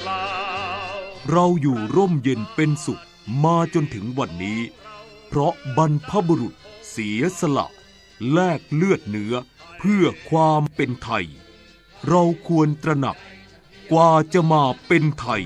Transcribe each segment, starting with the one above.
เปล่า เราอยู่ร่มเย็นเป็นสุขมาจนถึงวันนี้ เพราะบรรพบุรุษเสียสละ แลกเลือดเนื้อเพื่อความเป็นไทย เราควรตระหนักกว่าจะมาเป็นไทย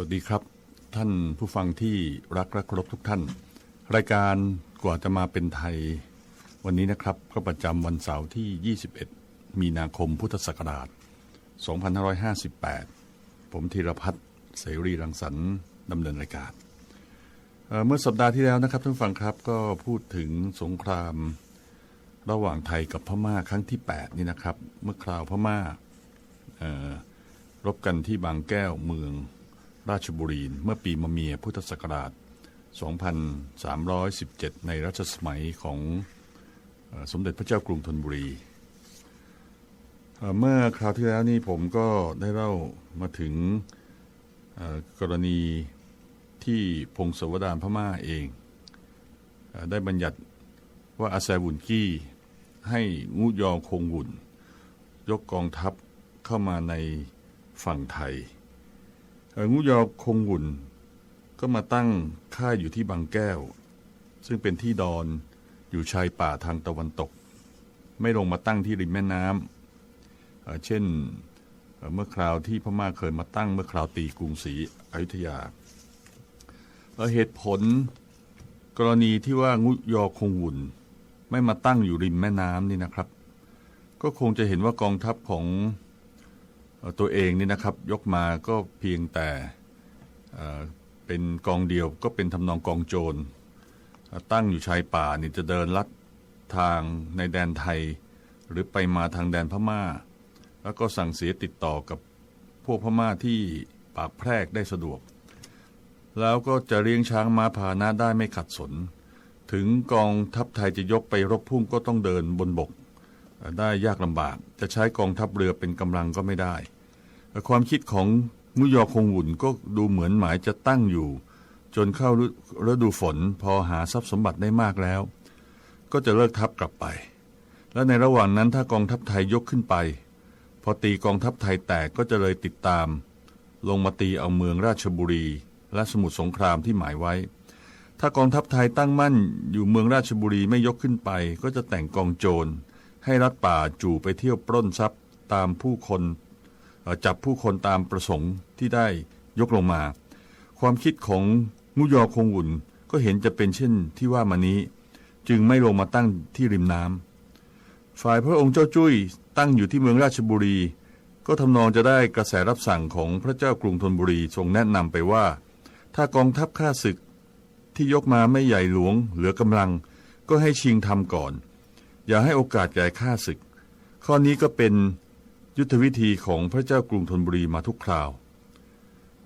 วัสดีครับ ท่านผู้ฟังที่รักและเคารพทุกท่าน รายการกว่าจะมาเป็นไทย วันนี้นะครับก็ประจำวันเสาร์ที่ 21 มีนาคมพุทธศักราช 2558 ผมธีรพัฒน์เสรีรังสรรค์ดำเนินรายการเเมื่อสัปดาห์ที่แล้วนะครับท่านผู้ฟังครับก็พูดถึงสงครามระหว่างไทยกับพม่าครั้งที่ 8 นี่นะครับ เมื่อคราวพม่ารบกันที่บางแก้วเมือง ราชบุรีเมื่อปีมะเมียพุทธศักราช 2317 ในรัชสมัยของสมเด็จพระเจ้ากรุงธนบุรี เมื่อคราวที่แล้วนี่ผมก็ได้เล่ามาถึงกรณีที่พงศวดารพม่าเอง ได้บัญญัติว่าอาแซวุนกี้ให้งูยอคงหุ่น ยกกองทัพเข้ามาในฝั่งไทย งูยอคงหุ่น ก็มาตั้งค่ายอยู่ที่บางแก้ว ซึ่งเป็นที่ดอนอยู่ชายป่าทางตะวันตก ไม่ลงมาตั้งที่ริมแม่น้ำเช่นเมื่อคราวที่พม่าเคยมาตั้งเมื่อคราวตีกรุงศรีอยุธยาเอ่อเหตุผลกรณีที่ว่างูยอคงหุ่น ไม่มาตั้งอยู่ริมแม่น้ำนี่นะครับ ก็คงจะเห็นว่ากองทัพของ ตัวเองนี่นะครับยกมาก็เพียงแต่เป็นกองเดียวก็เป็นทำนองกองโจร ตั้งอยู่ชายป่านี่จะเดินลัดทางในแดนไทย หรือไปมาทางแดนพม่า แล้วก็สั่งเสียติดต่อกับพวกพม่าที่ปากแพรกได้สะดวก แล้วก็จะเลี้ยงช้างม้าพาหนะได้ไม่ขัดสน ถึงกองทัพไทยจะยกไปรบพุ่งก็ต้องเดินบนบก ได้ยากลำบาก จะใช้กองทัพเรือเป็นกำลังก็ไม่ได้ ความคิดของมุยอคงหุ่นก็ดูเหมือนหมายจะตั้งอยู่ จนเข้าฤดูฝนพอหาทรัพย์สมบัติได้มากแล้ว ก็จะเลิกทัพกลับไป และในระหว่างนั้นถ้ากองทัพไทยยกขึ้นไป พอตีกองทัพไทยแตกก็จะเลยติดตาม ลงมาตีเอาเมืองราชบุรี และสมุทรสงครามที่หมายไว้ ถ้ากองทัพไทยตั้งมั่นอยู่เมืองราชบุรีไม่ยกขึ้นไป ก็จะแต่งกองโจร ให้รัฐป่าจู่ไปเที่ยวปล้นทรัพย์ตามผู้คนจับผู้คนตามประสงค์ที่ได้ยกลงมา ความคิดของมุยอคงอุ่นก็เห็นจะเป็นเช่นที่ว่ามานี้ จึงไม่ลงมาตั้งที่ริมน้ำฝ่ายพระองค์เจ้าจุ้ยตั้งอยู่ที่เมืองราชบุรี ก็ทำนองจะได้กระแสรับสั่งของพระเจ้ากรุงธนบุรีทรงแนะนำไปว่า ถ้ากองทัพข้าศึกที่ยกมาไม่ใหญ่หลวงเหลือกำลัง ก็ให้ชิงทำก่อน อย่าให้โอกาสแก่ข้าศึก ข้อนี้ก็เป็นยุทธวิธีของพระเจ้ากรุงธนบุรีมาทุกคราว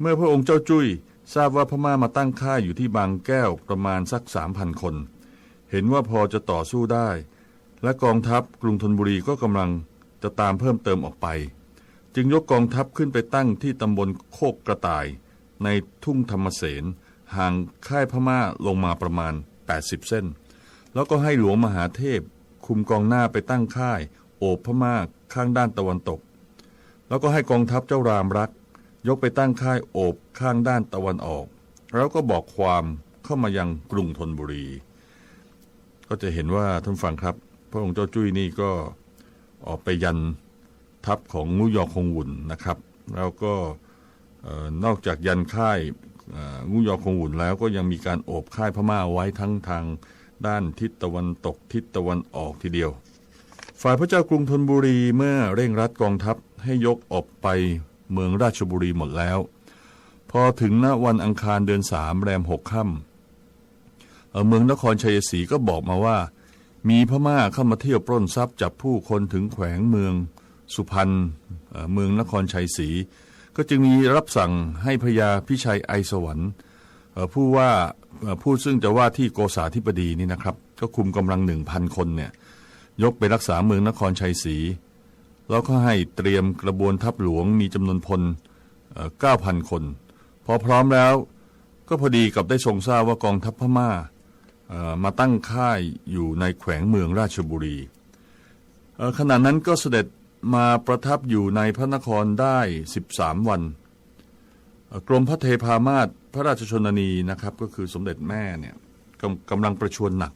เมื่อพระองค์เจ้าจุ้ยทราบว่าพม่ามาตั้งค่ายอยู่ที่บางแก้วประมาณสักสามพันคน เห็นว่าพอจะต่อสู้ได้ และกองทัพกรุงธนบุรีก็กำลังจะตามเพิ่มเติมออกไป จึงยกกองทัพขึ้นไปตั้งที่ตำบลโคกกระต่าย ในทุ่งธรรมเสนห่างค่ายพม่าลงมาประมาณ 80 เส้น แล้วก็ให้หลวงมหาเทพ คุมกองหน้าไปตั้งค่าย โอบพม่าข้างด้านตะวันตก แล้วก็ให้กองทัพเจ้ารามรัก ยกไปตั้งค่ายโอบข้างด้านตะวันออก แล้วก็บอกความเข้ามายังกรุงธนบุรี ก็จะเห็นว่าท่านฟังครับ พระองค์เจ้าจุ้ยนี่ก็ออกไปยันทัพของงูยอคงวุ่นนะครับ แล้วก็นอกจากยันค่ายงูยอคงวุ่นแล้วก็ยังมีการโอบค่ายพม่าไว้ทั้งทาง ด้านทิศตะวันตกทิศตะวันออกทีเดียว ฝ่ายพระเจ้ากรุงธนบุรีเมื่อเร่งรัดกองทัพให้ยกออกไปเมืองราชบุรีหมดแล้ว พอถึงณวันอังคารเดือนสามแรมหกค่ำเมืองนครชัยศรีก็บอกมาว่า มีพม่าเข้ามาเที่ยวปล้นทรัพย์จับผู้คนถึงแขวงเมืองสุพรรณเมืองนครชัยศรีก็จึงมีรับสั่งให้พระยาพิชัยไอสวรรค์ผู้ว่า ผู้ซึ่งจะว่าที่โกษาธิบดีนี่นะครับ ก็คุมกำลังหนึ่งพันคนเนี่ยยกไปรักษาเมืองนครชัยศรีแล้วก็ให้เตรียมกระบวนทัพหลวงมีจำนวนพลเก้าพันคน พอพร้อมแล้วก็พอดีกับได้ทรงทราบว่ากองทัพพม่าเอ่อมาตั้งค่ายอยู่ในแขวงเมืองราชบุรีขณะนั้นก็เสด็จมาประทับอยู่ในพระนครได้ 13 วัน กรมพระเทพามาศ พระราชชนนีนะครับก็คือสมเด็จแม่เนี่ยกำกำลังประชวรหนัก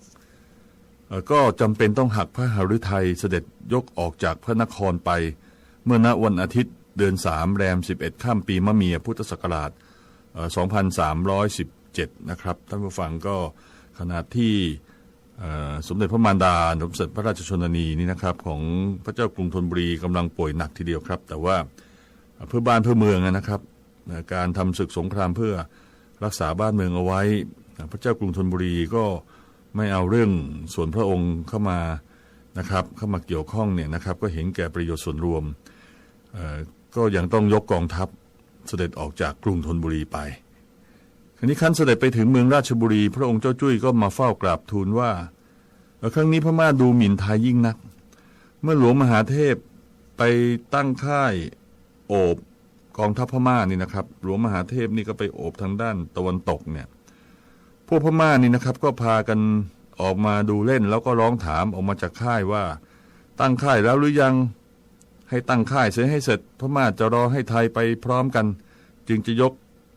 ก็จำเป็นต้องหักพระหฤทัยเสด็จยกออกจากพระนครไป เมื่อณวันอาทิตย์เดือนสามแรม 11 ข้ามปีมะเมียพุทธศักราชเอ่อ2317 นะครับท่านผู้ฟังก็ขณะที่สมเด็จพระมารดาสมเด็จพระราชชนนีนี่นะครับของพระเจ้ากรุงธนบุรีกำลังป่วยหนักทีเดียวครับ แต่ว่าเพื่อบ้านเพื่อเมืองนะครับ การทำศึกสงครามเพื่อ รักษาบ้านเมืองเอาไว้ พระเจ้ากรุงธนบุรีก็ไม่เอาเรื่องส่วนพระองค์เข้ามานะครับเข้ามาเกี่ยวข้องเนี่ยนะครับก็เห็นแก่ประโยชน์ส่วนรวม ก็ยังต้องยกกองทัพเสด็จออกจากกรุงธนบุรีไปคราวนี้ขั้นเสด็จไปถึงเมืองราชบุรี พระองค์เจ้าจุ้ยก็มาเฝ้ากราบทูลว่าครั้งนี้พม่าดูหมิ่นไทยยิ่งนัก เมื่อหลวงมหาเทพไปตั้งค่ายโอบ กองทัพพม่านี่นะครับ หลวงมหาเทพนี่ก็ไปโอบทางด้านตะวันตกเนี่ยพวกพม่านี่นะครับก็พากันออกมาดูเล่น แล้วก็ร้องถามออกมาจากค่ายว่า ตั้งค่ายแล้วหรือยังให้ตั้งค่ายเสียให้เสร็จพม่าจะรอให้ไทยไปพร้อมกัน จึงจะยก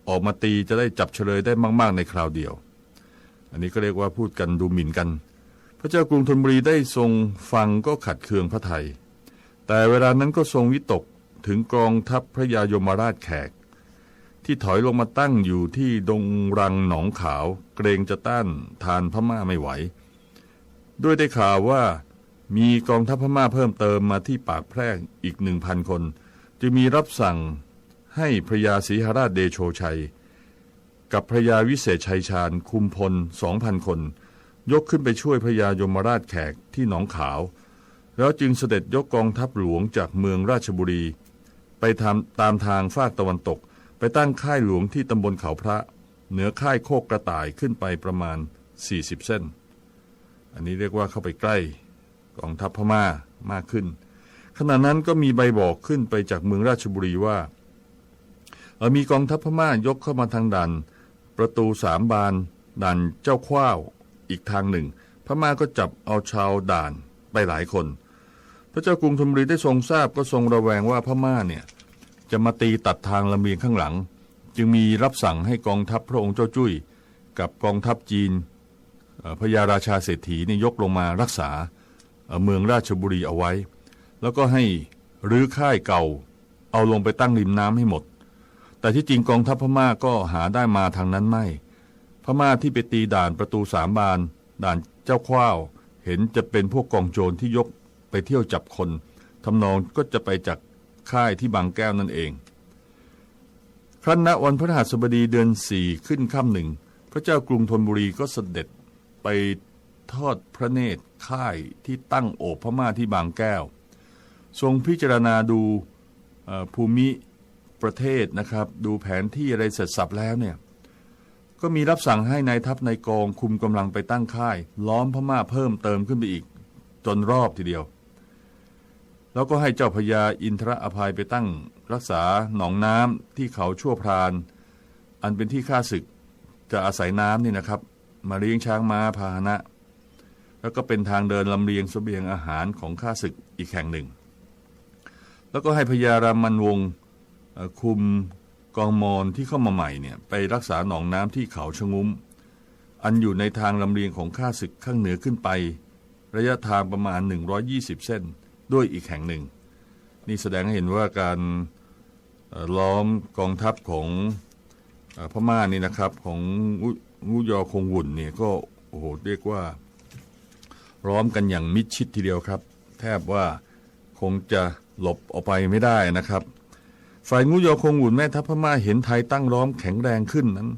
ออกมาตีจะได้จับเฉลยได้มากๆในคราวเดียว อันนี้ก็เรียกว่าพูดกันดูหมิ่นกัน พระเจ้ากรุงธนบุรีได้ทรงฟังก็ขัดเคืองพระไทย แต่เวลานั้นก็ทรงวิตก ถึงกองทัพพระยายมราชแขก ที่ถอยลงมาตั้งอยู่ที่ดงรังหนองขาว เกรงจะต้านทานพม่าไม่ไหว ด้วยได้ข่าวว่ามีกองทัพพม่าเพิ่มเติมมาที่ปากแพรกอีกหนึ่งพันคน จึงมีรับสั่งให้พระยาศรีหราชเดโชชัย กับพระยาวิเศษชัยชาญคุมพลสองพันคน ยกขึ้นไปช่วยพระยายมราชแขกที่หนองขาว แล้วจึงเสด็จยกกองทัพหลวงจากเมืองราชบุรี ไปทำตามทางฝากตะวันตก ไปตั้งค่ายหลวงที่ตำบลเขาพระ เหนือค่ายโคกกระต่ายขึ้นไปประมาณ 40 เส้น อันนี้เรียกว่าเข้าไปใกล้กองทัพพม่ามากขึ้น ขณะนั้นก็มีใบบอกขึ้นไปจากเมืองราชบุรีว่าเออมีกองทัพพม่ายกเข้ามาทางด่านประตูสามบานด่านเจ้าข้าวอีกทางหนึ่ง พม่าก็จับเอาชาวด่านไปหลายคน พระเจ้ากรุงธนบุรีได้ทรงทราบก็ทรงระแวงว่าพม่าเนี่ยจะมาตีตัดทางลำเลียงข้างหลัง จึงมีรับสั่งให้กองทัพพระองค์เจ้าจุ้ย กับกองทัพจีนพญาราชาเศรษฐีนี่ยกลงมารักษาเมืองราชบุรีเอาไว้ แล้วก็ให้รื้อค่ายเก่า เอาลงไปตั้งริมน้ำให้หมด แต่ที่จริงกองทัพพม่าก็หาได้มาทางนั้นไม่ พม่าที่ไปตีด่านประตูสามบาน ด่านเจ้าข้าวเห็นจะเป็นพวกกองโจรที่ยก ไปเที่ยวจับคนทำนองก็จะไปจากค่ายที่บางแก้วนั่นเอง ครั้นณวันพฤหัสบดีเดือนสี่ขึ้นค่ำหนึ่ง พระเจ้ากรุงธนบุรีก็เสด็จไปทอดพระเนตรค่ายที่ตั้งโอบพม่าที่บางแก้ว ทรงพิจารณาดูภูมิประเทศนะครับ ดูแผนที่อะไรเสร็จสับแล้วเนี่ยก็มีรับสั่งให้นายทัพนายกองคุมกำลังไปตั้งค่าย ล้อมพม่าเพิ่มเติมขึ้นไปอีก จนรอบทีเดียว แล้วก็ให้เจ้าพญาอินทรอภัยไปตั้งรักษาหนองน้ำที่เขาชั่วพราน อันเป็นที่ข้าศึกจะอาศัยน้ำนี่นะครับ มาเลี้ยงช้างม้าพาหนะ แล้วก็เป็นทางเดินลำเลียงเสบียงอาหารของข้าศึกอีกแห่งหนึ่ง แล้วก็ให้พญารามันวงคุมกองมอนที่เข้ามาใหม่เนี่ยไปรักษาหนองน้ำที่เขาชะงุ้ม อันอยู่ในทางลำเลียงของข้าศึกข้างเหนือขึ้นไป ระยะทางประมาณ 120 เส้น ด้วยอีกแห่งหนึ่ง นี่แสดงให้เห็นว่าการล้อมกองทัพของอพม่านี่นะครับของงูงูยอคงหุ่นเนี่ยก็โอ้โหเรียกว่าล้อมกันอย่างมิดชิดทีเดียวครับ แทบว่าคงจะหลบออกไปไม่ได้นะครับ ฝ่ายงูยอคงหุ่นแม่ทัพพม่าเห็นไทยตั้งล้อมแข็งแรงขึ้นนั้น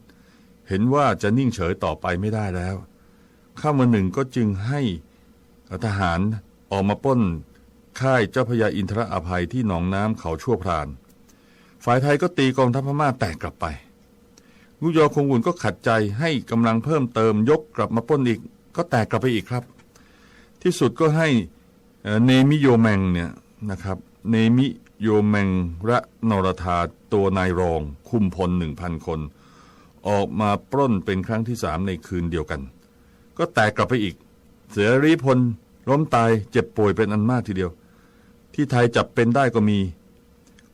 เห็นว่าจะนิ่งเฉยต่อไปไม่ได้แล้วข้ามวันหนึ่งก็จึงให้ทหารออกมาป้น ค่ายเจ้าพระยาอินทรอภัยที่หนองน้ำเขาชั่วพราน ฝ่ายไทยก็ตีกองทัพพม่าแตกกลับไปงูยอคงหุ่นก็ขัดใจให้กำลังเพิ่มเติมยกกลับมาปล้นอีก ก็แตกกลับไปอีกครับ ที่สุดก็ให้เนมิโยแมงเนี่ยนะครับเนมิโยแมงระนรธาตัวนายรอง คุมพลหนึ่งพันคน ออกมาปล้นเป็นครั้งที่สามในคืนเดียวกัน ก็แตกกลับไปอีก เสรีพลล้มตายเจ็บป่วยเป็นอันมากทีเดียว ที่ไทยจับเป็นได้ก็มี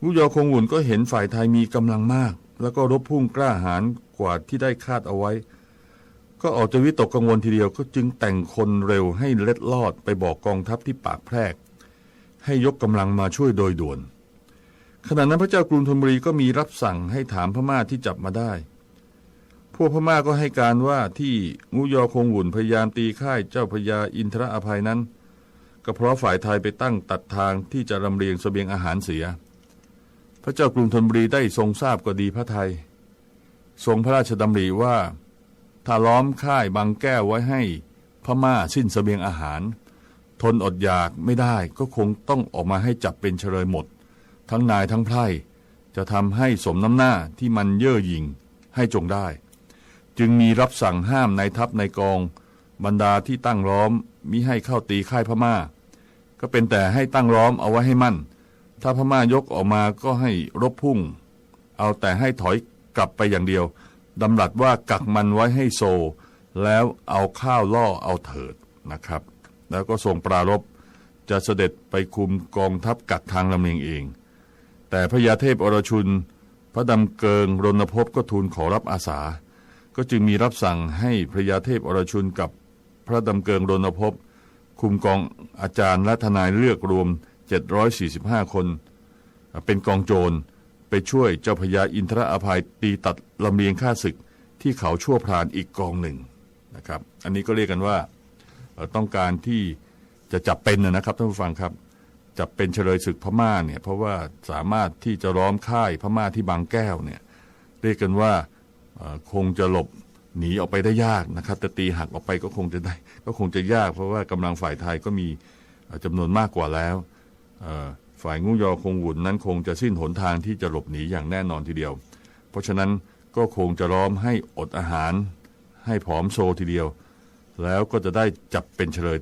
งูยอคงหุ่นก็เห็นฝ่ายไทยมีกำลังมาก แล้วก็รบพุ่งกล้าหาญกว่าที่ได้คาดเอาไว้ ก็ออกจะวิตกกังวลทีเดียวก็จึงแต่งคนเร็วให้เล็ดลอดไปบอกกองทัพที่ปากแพรก ให้ยกกำลังมาช่วยโดยด่วน ขณะนั้นพระเจ้ากรุงธนบุรีก็มีรับสั่งให้ถามพม่าที่จับมาได้ พวกพม่าก็ให้การว่าที่งูยอคงหุ่นพยายามตีค่ายเจ้าพระยาอินทรอภัยนั้น ก็เพราะฝ่ายไทยไปตั้งตัดทางที่จะลำเลียงเสบียงอาหารเสีย พระเจ้ากรุงธนบุรีได้ทรงทราบก็ดีพระไทย ทรงพระราชดำริว่า ถ้าล้อมค่ายบางแก้วไว้ให้พม่าสิ้นเสบียงอาหาร ทนอดอยากไม่ได้ก็คงต้องออกมาให้จับเป็นเฉลยหมด ทั้งนายทั้งไพร่จะทำให้สมน้ำหน้าที่มันเย่อหยิ่งให้จงได้ จึงมีรับสั่งห้ามนายทัพนายกอง บรรดาที่ตั้งล้อมมิให้เข้าตีค่ายพม่า ก็เป็นแต่ให้ตั้งล้อมเอาไว้ให้มั่น ถ้าพม่ายกออกมาก็ให้รบพุ่ง เอาแต่ให้ถอยกลับไปอย่างเดียวดำรัสว่ากักมันไว้ให้โซ แล้วเอาข้าวล่อเอาเถิดนะครับ แล้วก็ทรงปรารบจะเสด็จไปคุมกองทัพกัดทางลำเลียงเอง แต่พระยาเทพอรชุน พระดำเกิงรณพบก็ทูลขอรับอาสา ก็จึงมีรับสั่งให้พระยาเทพอรชุนกับพระดำเกิงรณพบ คุมกองอาจารย์และทนายเลือกรวม 745 คน เป็นกองโจรไปช่วยเจ้าพญาอินทรอภัยตีตัดลำเลียงข้าศึกที่เขาชั่วพรานอีกกองหนึ่งนะครับ อันนี้ก็เรียกกันว่าต้องการที่จะจับเป็นนะครับท่านผู้ฟังครับจับเป็นเฉลยศึกพม่าเนี่ยเพราะว่าสามารถที่จะล้อมค่ายพม่าที่บางแก้วเนี่ยเรียกกันว่าคงจะหลบ หนีออกไปได้ยากนะครับแต่ตีหักออกไปก็คงจะได้ ก็คงจะยาก เพราะว่ากำลังฝ่ายไทยก็มีเอ่อจำนวนมากกว่าแล้วฝ่ายงูยอคงหุ่นนั้นคงจะสิ้นหนทางที่จะหลบหนีอย่างแน่นอนทีเดียว เพราะฉะนั้นก็คงจะล้อมให้อดอาหาร ให้ผอมโซทีเดียว แล้วก็จะได้จับเป็นเฉลย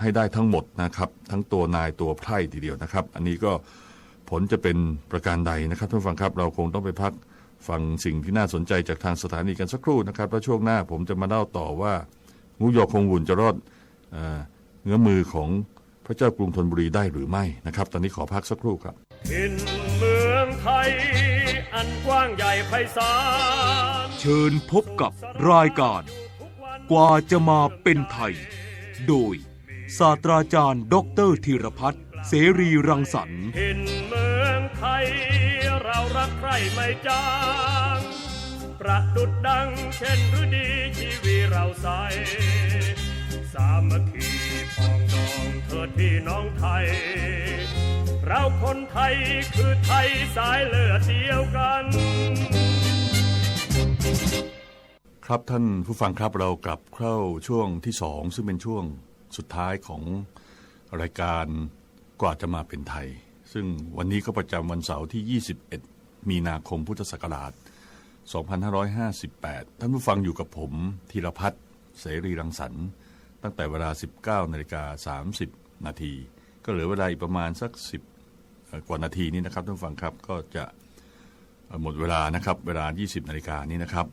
ให้ได้ทั้งหมดนะครับ ทั้งตัวนายตัวไพร่ทีเดียวนะครับ อันนี้ก็ผลจะเป็นประการใดนะครับท่านฟังครับ เราคงต้องไปพัก ฟังสิ่งที่น่าสนใจจากทางสถานีกันสักครู่นะครับ แล้วช่วงหน้าผมจะมาเล่าต่อว่างูยอคงวุ่นจะรอดเอ่อเงื้อมือของพระเจ้ากรุงธนบุรีได้หรือไม่นะครับ ตอนนี้ขอพักสักครู่ครับถิ่นเมืองไทย อันกว้างใหญ่ไพศาลเชิญพบกับรายการ กว่าจะมาเป็นไทย โดยศาสตราจารย์ดอกเตอรธีรพัฒน์เสรีรังสรรค์ถิ่นเมืองไทย เรารักใครไม่จางประดุดดังเช่นฤดีชีวีเราใส สามัคคีปองดองเถิดพี่น้องไทย เราคนไทยคือไทยสายเลือดเดียวกัน ครับท่านผู้ฟังครับเรากลับเข้าช่วงที่สองซึ่งเป็นช่วงสุดท้ายของรายการกว่าจะมาเป็นไทย ซึ่งวันนี้ก็ประจำวันเสาร์ที่ 21 มีนาคมพุทธศักราช 2558 ท่านผู้ฟังอยู่กับผมธีรพัฒน์เสรีรังสรรค์ตั้งแต่เวลา 19นาฬิกา30 นาที ก็เหลือเวลาอีกประมาณสัก 10 กว่านาทีนี้นะครับท่านผู้ฟังครับก็จะหมดเวลานะครับเวลา 20นาฬิกานี้นะครับ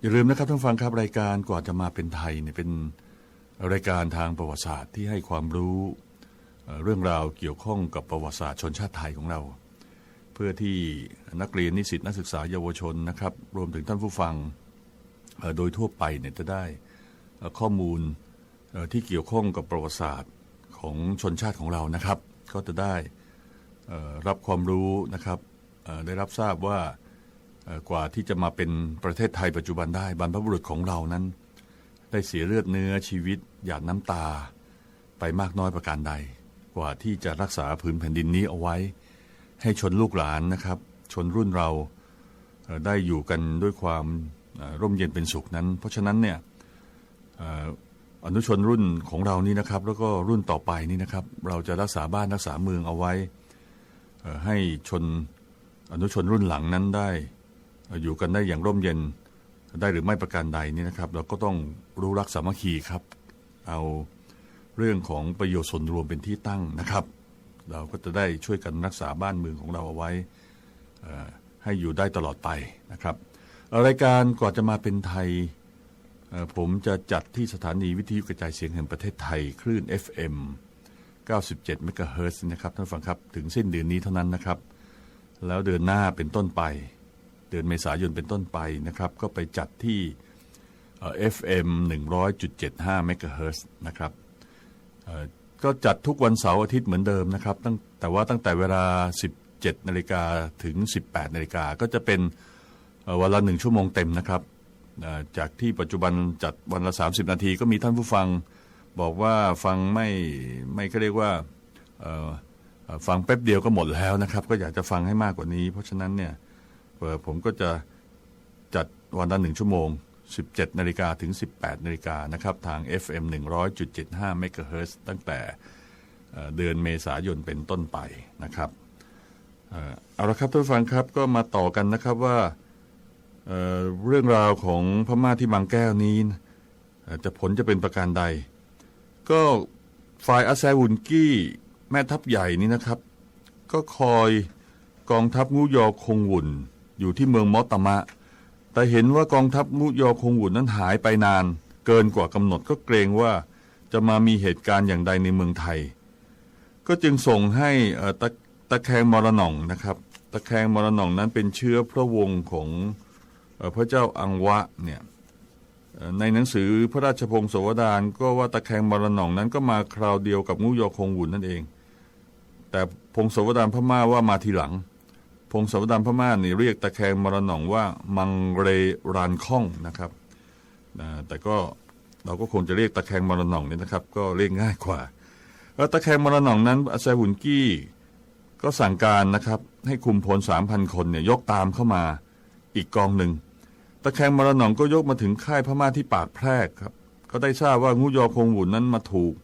อย่าลืมนะครับท่านผู้ฟังครับรายการกว่าจะมาเป็นไทยเนี่ยเป็นรายการทางประวัติศาสตร์ที่ให้ความรู้ เรื่องราวเกี่ยวข้องกับประวัติศาสตร์ชนชาติไทยของเรา เพื่อที่นักเรียนนิสิตนักศึกษาเยาวชนนะครับรวมถึงท่านผู้ฟังโดยทั่วไปเนี่ยจะได้ข้อมูลที่เกี่ยวข้องกับประวัติศาสตร์ของชนชาติของเรานะครับ ก็จะได้รับความรู้นะครับได้รับทราบว่ากว่าที่จะมาเป็นประเทศไทยปัจจุบันได้บรรพบุรุษของเรานั้น ได้เสียเลือดเนื้อชีวิตหยาดน้ำตาไปมากน้อยประการใด กว่าที่จะรักษาผืนแผ่นดินนี้เอาไว้ ให้ชนลูกหลานนะครับ ชนรุ่นเราได้อยู่กันด้วยความร่มเย็นเป็นสุขนั้น เพราะฉะนั้นเนี่ยอนุชนรุ่นของเรานี่นะครับ แล้วก็รุ่นต่อไปนี่นะครับ เราจะรักษาบ้านรักษาเมืองเอาไว้ ให้ชนอนุชนรุ่นหลังนั้นได้ อยู่กันได้อย่างร่มเย็นได้หรือไม่ประการใดนี่นะครับ เราก็ต้องรู้รักสามัคคีครับ เอา เรื่องของประโยชน์ส่วนรวมเป็นที่ตั้งนะครับ เราก็จะได้ช่วยกันรักษาบ้านเมืองของเราเอาไว้ให้อยู่ได้ตลอดไปนะครับ รายการก่อนจะมาเป็นไทยผมจะจัดที่สถานีวิทยุกระจายเสียงแห่งประเทศไทย คลื่น FM 97เมกะเฮิรตนะครับท่านฟังครับถึงสิ้นเดือนนี้เท่านั้นนะครับ แล้วเดือนหน้าเป็นต้นไป เดือนเมษายนเป็นต้นไปนะครับ ก็ไปจัดที่เอ่อ FM 100.75เมกะเฮิรตนะครับ ก็จัดทุกวันเสาร์อาทิตย์เหมือนเดิมนะครับตั้งแต่ว่าตั้งแต่เวลา 17นาฬิกาถึง 18นาฬิกาก็จะเป็นเวันละหนึ่งชั่วโมงเต็มนะครับจากที่ปัจจุบันจัดวันละ 30 นาทีก็มีท่านผู้ฟังบอกว่าฟังไม่ไม่ก็เรียกว่าฟังแป๊บเดียวก็หมดแล้วนะครับ ก็อยากจะฟังให้มากกว่านี้ เพราะฉะนั้นเนี่ยผมก็จะจัดวันละหนึ่งชั่วโมง 17นาฬิกาถึง 18นาฬิกานะครับทาง FM 100.75เมกะเฮิรตซ์ตั้งแต่เดือนเมษายนเป็นต้นไปนะครับเอาละครับท่านฟังครับก็มาต่อกันนะครับว่าเเรื่องราวของพม่าที่บางแก้วนี้จะผลจะเป็นประการใด ก็ฝ่ายอาแซวุนกี้แม่ทัพใหญ่นี้นะครับ ก็คอยกองทัพงูยอคงวุ่นอยู่ที่เมืองมอตมะ แต่เห็นว่ากองทัพงูยอคงวุ่นนั้นหายไปนาน เกินกว่ากำหนดก็เกรงว่าจะมามีเหตุการณ์อย่างใดในเมืองไทย ก็จึงส่งให้ตะตะแคงมรนองนะครับ ตะแคงมรนองนั้นเป็นเชื้อพระวงศ์ของอพระเจ้าอังวะเนี่ยในหนังสือพระราชพงศาวดารก็ว่าตะแคงมรนองนั้นก็มาคราวเดียวกับงูยอคงวุ่นนั่นเอง แต่พงศาวดารพม่าว่ามาทีหลัง พงศาวดารพม่านี่เรียกตะแคงมรนองว่ามังเรรานค่องนะครับแต่ก็เราก็คงจะเรียกตะแคงมรนองเนี่ยนะครับ ก็เรียกง่ายกว่าแล้วตะแคงมรนองนั้นอาซาหุนกี้ก็สั่งการนะครับให้คุมพลสามพันคนเนี่ยยกตามเข้ามาอีกกองหนึ่งตะแคงมรนองก็ยกมาถึงค่ายพม่าที่ปากแพรกครับ ก็ได้ทราบว่างูยอคงหวุนนั้นมาถูก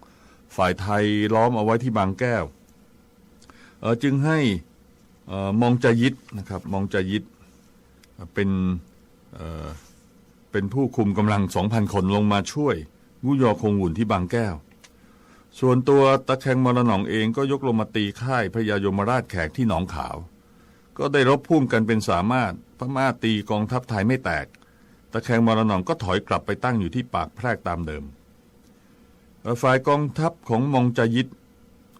ฝ่ายไทยล้อมเอาไว้ที่บางแก้ว เออจึงให้ มองจายิดนะครับมองจายิดเป็นเป็นผู้คุมกำลัง 2,000 คนลงมาช่วยงูยอคงหุ่นที่บางแก้ว ส่วนตัวตะแคงมรนองเองก็ยกลงมาตีค่ายพระยายมราชแขกที่หนองขาว ก็ได้รบพุ่มกันเป็นสามารถพม่าตีกองทัพไทยไม่แตก ตะแคงมรนองก็ถอยกลับไปตั้งอยู่ที่ปากแพรกตามเดิมฝ่ายกองทัพของมองจายิด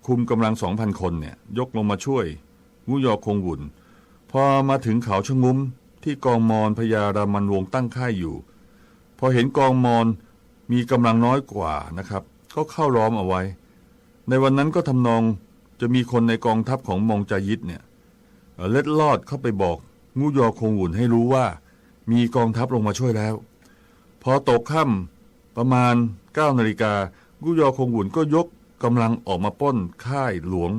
คุมกำลัง 2,000 คนเนี่ยยกลงมาช่วย งูยอคงวุ่น พอมาถึงเขาชะงุ้มที่กองมอนพญารามันวงตั้งค่ายอยู่ พอเห็นกองมอนมีกำลังน้อยกว่านะครับ ก็เข้าล้อมเอาไว้ ในวันนั้นก็ทำนองจะมีคนในกองทัพของมองจายิดเนี่ยเล็ดลอดเข้าไปบอกงูยอคงวุ่นให้รู้ว่า มีกองทัพลงมาช่วยแล้ว พอตกค่ำประมาณ9นาฬิกางูยอคงวุ่นก็ยกกำลังออกมาป้นค่ายหลวง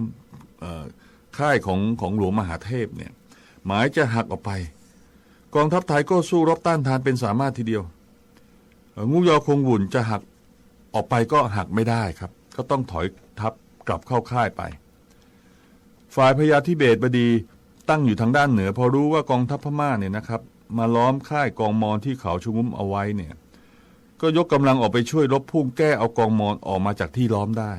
เอ่อ ค่ายของของหลวงมหาเทพเนี่ย หมายจะหักออกไป กองทัพไทยก็สู้รบต้านทานเป็นสามารถทีเดียวงูยอคงวุ่นจะหักออกไปก็หักไม่ได้ครับ ก็ต้องถอยทัพกลับเข้าค่ายไป ฝ่ายพญาธิเบศบดีตั้งอยู่ทางด้านเหนือ พอรู้ว่ากองทัพพม่าเนี่ยนะครับ มาล้อมค่ายกองมอนที่เขาชุงุ้มเอาไว้เนี่ย ก็ยกกำลังออกไปช่วยรบพุ่งแก้เอากองมอนออกมาจากที่ล้อมได้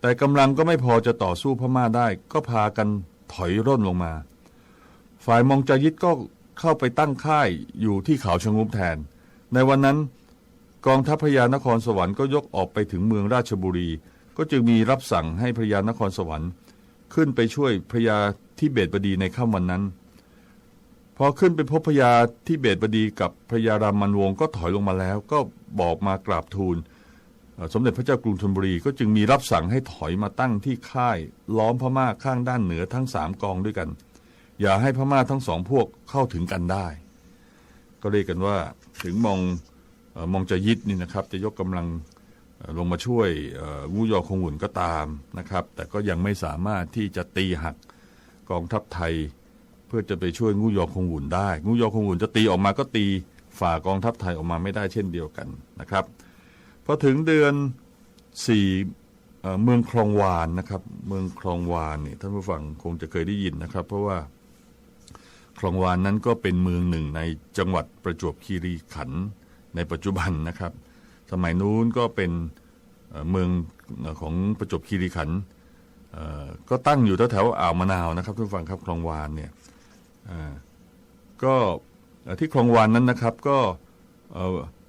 แต่กำลังก็ไม่พอจะต่อสู้พม่าได้ ก็พากันถอยร่นลงมา ฝ่ายมองจายิดก็เข้าไปตั้งค่ายอยู่ที่เขาชะงุมแทน ในวันนั้นกองทัพพญานครสวรรค์ก็ยกออกไปถึงเมืองราชบุรี ก็จึงมีรับสั่งให้พญานครสวรรค์ ขึ้นไปช่วยพญาที่เบตบดีในค่ำวันนั้น พอขึ้นไปพบพญาที่เบตบดีกับพญารามันวงศ์ก็ถอยลงมาแล้ว ก็บอกมากราบทูล สมเด็จพระเจ้ากรุงธนบุรีก็จึงมีรับสั่งให้ถอยมาตั้งที่ค่ายล้อมพม่าข้างด้านเหนือทั้งสามกองด้วยกัน อย่าให้พม่าทั้งสองพวกเข้าถึงกันได้ ก็เรียกกันว่าถึงมองมองจะยิดนี่นะครับ จะยกกำลังลงมาช่วยเอ่องูยอคงหุ่นก็ตามนะครับ แต่ก็ยังไม่สามารถที่จะตีหักกองทัพไทย เพื่อจะไปช่วยงูยอคงหุ่นได้ งูยอคงหุ่นจะตีออกมาก็ตีฝ่ากองทัพไทยออกมาไม่ได้เช่นเดียวกันนะครับ พอถึงเดือนสี่เมืองคลองวานนะครับ เมืองคลองวานเนี่ยท่านผู้ฟังคงจะเคยได้ยินนะครับ เพราะว่าคลองวานนั้นก็เป็นเมืองหนึ่งในจังหวัดประจวบคีรีขันธ์ในปัจจุบันนะครับ สมัยนู้นก็เป็นเมืองของประจวบคีรีขันธ์ก็ตั้งอยู่แถวๆอ่าวมะนาวนะครับทุกฝั่งครับคลองวานเนี่ยก็ที่คลองวานนั้นนะครับก็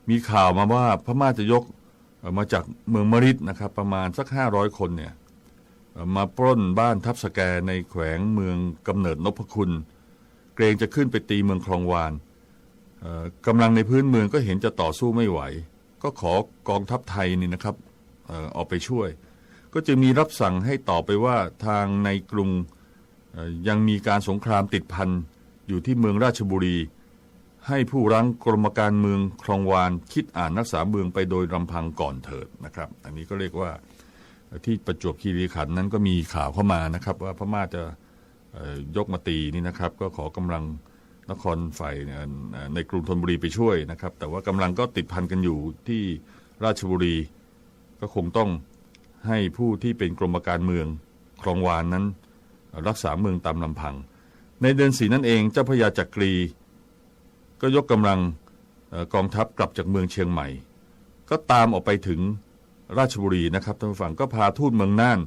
มีข่าวมาว่าพม่าจะยก มาจากเมืองมริดนะครับประมาณสักห้าร้อยคนเนี่ยมาปล้นบ้านทับสแกในแขวงเมืองกำเนิดนพคุณ เกรงจะขึ้นไปตีเมืองคลองวานกำลังในพื้นเมืองก็เห็นจะต่อสู้ไม่ไหว ก็ขอกองทัพไทยนี่นะครับออกไปช่วย ก็จะมีรับสั่งให้ต่อไปว่าทางในกรุงยังมีการสงครามติดพันอยู่ที่เมืองราชบุรี ให้ผู้รั้งกรมการเมืองคลองวานคิดอ่านรักษาเมืองไปโดยลำพังก่อนเถิดนะครับ อันนี้ก็เรียกว่าที่ประจวบคีรีขันธ์นั้นก็มีข่าวเข้ามานะครับ ว่าพม่าจะยกมาตีนี่นะครับ ก็ขอกำลังนครฝ่ายในกรุงธนบุรีไปช่วยนะครับ แต่ว่ากำลังก็ติดพันกันอยู่ที่ราชบุรี ก็คงต้องให้ผู้ที่เป็นกรมการเมืองคลองวานนั้น รักษาเมืองตามลำพัง ในเดือนสีนั่นเองเจ้าพระยาจักรี ก็ยกกำลังออกองทัพกลับจากเมืองเชียงใหม่ ก็ตามออกไปถึงราชบุรีนะครับท่านผู้ฟังก็พาทูตเมืองน่าน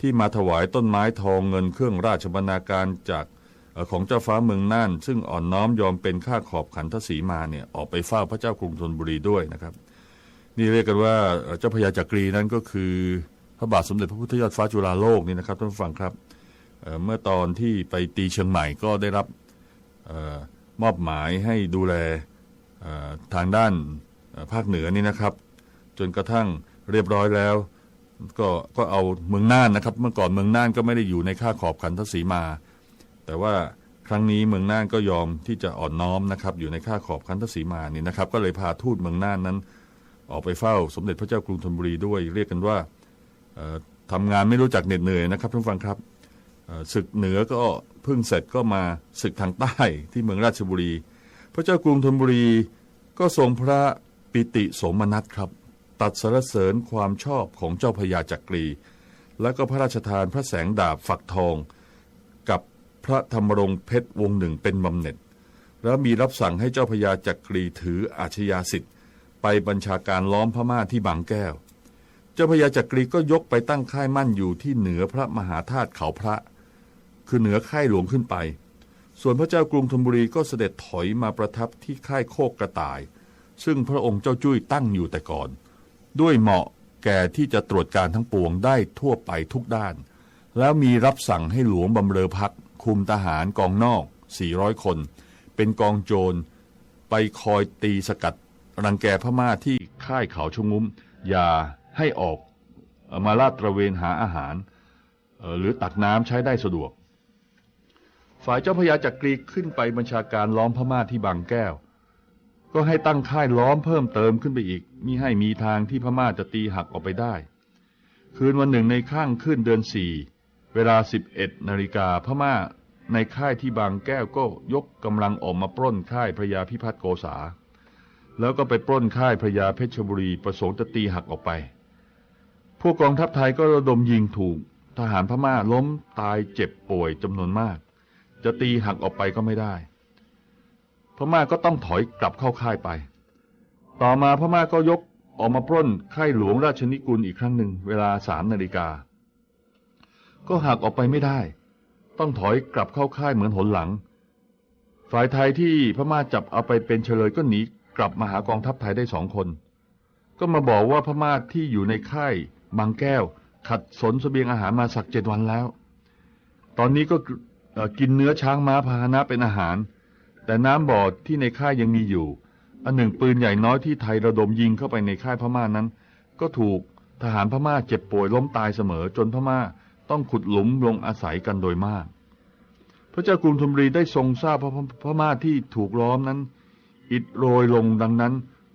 ที่มาถวายต้นไม้ทองเงินเครื่องราชบรรณาการจากออของเจ้าฟ้าเมืองน่าน ซึ่งอ่อนน้อมยอมเป็นข้าขอบขันทศีมาเนี่ยออกไปเฝ้าพระเจ้ากรุงธนบุรีด้วยนะครับ นี่เรียกกันว่าเจ้าพญาจักรีนั้นก็คือพระบาทสมเด็จพระพุทธยอดฟ้าจุฬาโลกนี่นะครับท่านผู้ฟังครับเเมื่อตอนที่ไปตีเชียงใหม่ก็ได้รับเมอบหมายให้ดูแลทางด้านภาคเหนือนี่นะครับ จนกระทั่งเรียบร้อยแล้ว ก็ก็เอาเมืองน่านนะครับ เมื่อก่อนเมืองน่านก็ไม่ได้อยู่ในข้าขอบขันทศีมา แต่ว่าครั้งนี้เมืองน่านก็ยอมที่จะอ่อนน้อมนะครับ อยู่ในข้าขอบคันทศีมานี่นะครับ ก็เลยพาทูตเมืองน่านนั้น ออกไปเฝ้าสมเด็จพระเจ้ากรุงธนบุรีด้วย เรียกกันว่าเอ่อทำงานไม่รู้จักเหน็ดเหนื่อยนะครับท่านฟังครับศึกเหนือก็ พิ่งเสร็จก็มาศึกทางใต้ที่เมืองราชบุรี พระเจ้ากรุงธนบุรีก็ทรงพระปิติสมนัสครับ ตัดสรรเสริญความชอบของเจ้าพญาจักรี และก็พระราชทานพระแสงดาบฝักทอง กับพระธรรมรงเพชรวงหนึ่งเป็นบำเหน็จ แล้วมีรับสั่งให้เจ้าพญาจักรีถืออาชญาสิทธิ์ ไปบัญชาการล้อมพม่าที่บางแก้ว เจ้าพญาจักรีก็ยกไปตั้งค่ายมั่นอยู่ที่เหนือพระมหาธาตุเขาพระ คือเหนือค่ายหลวงขึ้นไป ส่วนพระเจ้ากรุงธนบุรีก็เสด็จถอยมาประทับที่ค่ายโคกกระต่าย ซึ่งพระองค์เจ้าจุ้ยตั้งอยู่แต่ก่อน ด้วยเหมาะแก่ที่จะตรวจการทั้งปวงได้ทั่วไปทุกด้าน แล้วมีรับสั่งให้หลวงบำเรอพักคุมทหารกองนอก 400 คน เป็นกองโจร ไปคอยตีสกัด รังแกพม่าที่ค่ายเขาชงุ้ม อย่าให้ออกมาลาดตระเวนหาอาหาร หรือตักน้ำใช้ได้สะดวก ฝ่ายเจ้าพญาจักรีขึ้นไปบัญชาการล้อมพม่าที่บางแก้ว ก็ให้ตั้งค่ายล้อมเพิ่มเติมขึ้นไปอีกมิให้มีทางที่พม่าจะตีหักออกไปได้ คืนวันหนึ่งในข้างขึ้นเดือนสี่เวลา11นาฬิกาพม่าในค่ายที่บางแก้วก็ยกกำลังออกมาปล้นค่ายพระยาพิพัฒน์โกษา แล้วก็ไปปล้นค่ายพระยาเพชรบุรีประสงค์จะตีหักออกไป พวกกองทัพไทยก็ระดมยิงถูก ทหารพม่าล้มตายเจ็บป่วยจำนวนมาก จะตีหักออกไปก็ไม่ได้ พม่าก็ต้องถอยกลับเข้าค่ายไป ต่อมาพม่าก็ยกออกมาปล้นค่ายหลวงราชนิกุลอีกครั้งหนึ่งเวลาสามนาฬิกา ก็หักออกไปไม่ได้ ต้องถอยกลับเข้าค่ายเหมือนหนหลัง ฝ่ายไทยที่พม่าจับเอาไปเป็นเฉลยก็หนีกลับมาหากองทัพไทยได้สองคน ก็มาบอกว่าพม่าที่อยู่ในค่ายบางแก้ว ขัดสนเสบียงอาหารมาสักเจ็ดวันแล้ว ตอนนี้ก็เกินเนื้อช้างม้าพาหนะเป็นอาหาร แต่น้ำบ่อที่ในค่ายยังมีอยู่ อันหนึ่งปืนใหญ่น้อยที่ไทยระดมยิงเข้าไปในค่ายพม่านั้น ก็ถูกทหารพม่าเจ็บป่วยล้มตายเสมอจนพม่าต้องขุดหลุมลงอาศัยกันโดยมาก พระเจ้ากรุงธนบุรีได้ทรงทราบพระพม่าที่ถูกล้อมนั้น อิดโรยลงดังนั้น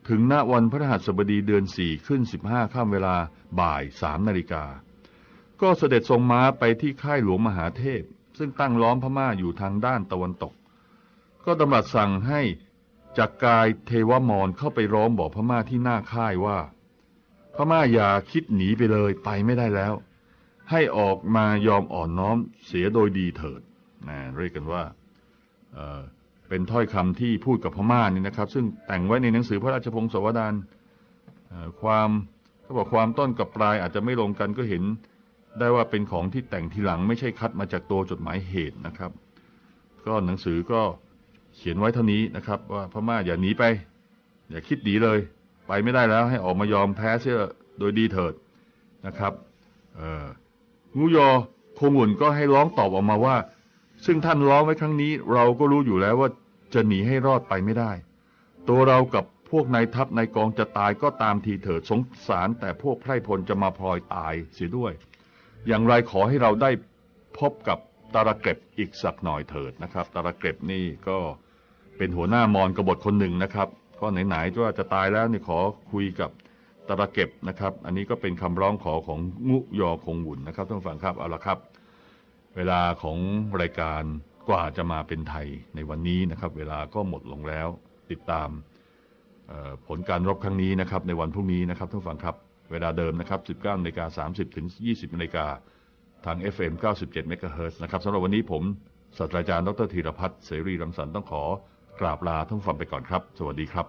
ถึงณวันพฤหัสบดีเดือนสี่ขึ้นสิบห้าข้ามเวลาบ่ายสามนาฬิกา ก็เสด็จทรงม้าไปที่ค่ายหลวงมหาเทพ ซึ่งตั้งล้อมพม่าอยู่ทางด้านตะวันตก ก็ดำรัสสั่งให้จักรกายเทวมรเข้าไปร้อมบอกพม่าที่หน้าค่ายว่า พม่าอย่าคิดหนีไปเลยไปไม่ได้แล้ว ให้ออกมายอมอ่อนน้อมเสียโดยดีเถิดนะเรียกกันว่าเเป็นถ้อยคำที่พูดกับพม่านี่นะครับ ซึ่งแต่งไว้ในหนังสือพระราชพงศาวดารความเขาบอกความต้นกับปลายอาจจะไม่ลงกันก็เห็น ได้ว่าเป็นของที่แต่งทีหลังไม่ใช่คัดมาจากตัวจดหมายเหตุนะครับ ก็หนังสือก็เขียนไว้เท่านี้นะครับ ว่าพม่าอย่าหนีไป อย่าคิดหนีเลย ไปไม่ได้แล้วให้ออกมายอมแพ้เสียโดยดีเถิดนะครับเอ่องูยอคงหุ่นก็ให้ร้องตอบออกมาว่า ซึ่งท่านร้องไว้ครั้งนี้ เราก็รู้อยู่แล้วว่าจะหนีให้รอดไปไม่ได้ ตัวเรากับพวกนายทัพนายกองจะตายก็ตามทีเถิดสงสาร แต่พวกไพร่พลจะมาพลอยตายเสียด้วย อย่างไรขอให้เราได้พบกับตาระเก็บอีกสักหน่อยเถิดนะครับตาระเก็บนี่ก็เป็นหัวหน้ามอนกบฏคนหนึ่งนะครับ ก็ไหนๆว่าจะตายแล้วนี่ขอคุยกับตาระเก็บนะครับ อันนี้ก็เป็นคำร้องขอของงุยอคงหุ่นนะครับท่านผู้ฟังครับเอาละครับ เวลาของรายการกว่าจะมาเป็นไทยในวันนี้นะครับ เวลาก็หมดลงแล้วติดตามผลการรบครั้งนี้นะครับ ในวันพรุ่งนี้นะครับท่านผู้ฟังครับ เวลาเดิมนะครับ 19นาฬิกา30 ถึง 20นาฬิกาทาง FM 97 MHz นะครับสำหรับวันนี้ผมศาสตราจารย์ดรธีรพัฒน์เสรีรังสรรค์ต้องขอกราบลาท่านฟังไปก่อนครับ สวัสดีครับ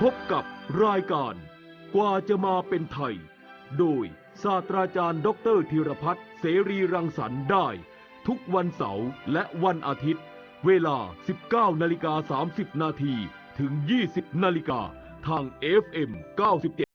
พบกับรายการกว่าจะมาเป็นไทย โดยศาสตราจารย์ดอกเตอรธีรพัฒน์เสรีรังสรรค์ได้ ทุกวันเสาร์และวันอาทิตย์ เวลา 19นาฬิกา30 นาทีถึง 20นาฬิกาทาง FM 97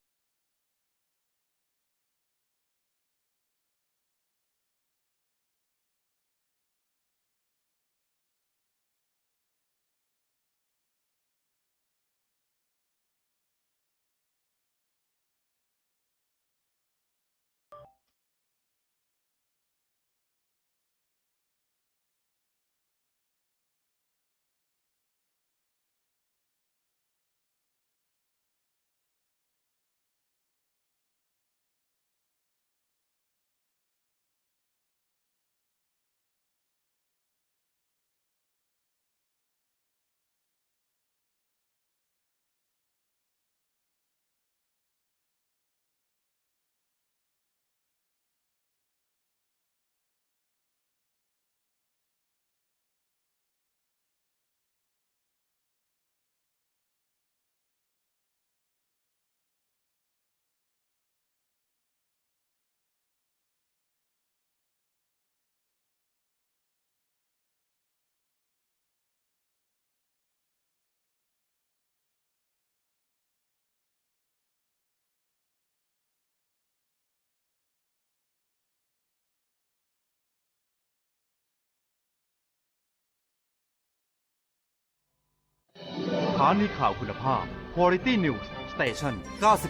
ถานีข่าวคุณภาพ Quality News Station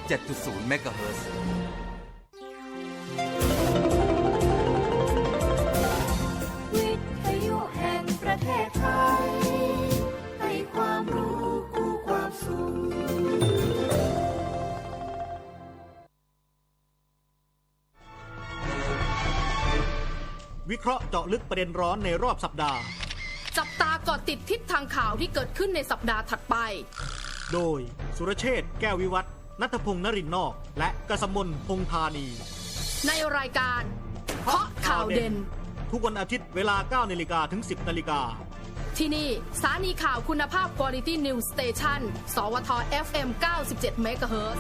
97.0 MHz วิทยุแห่งประเทศไทย ให้ความรู้คู่ความสุข วิเคราะห์เจาะลึกประเด็นร้อนในรอบสัปดาห์ จับตา เกาะติดทิศทางข่าวที่เกิดขึ้นในสัปดาห์ถัดไป โดย สุรเชษฐ์แก้ววิวัฒน์นัทพงษ์นรินทร์นอก และกสมลพงษ์ธานีในรายการเคาะข่าวเด่น ทุกวันอาทิตย์เวลา 9นาฬิกาถึง 10นาฬิกาที่นี่สถานีข่าวคุณภาพ Quality News Station สวท FM 97 MHz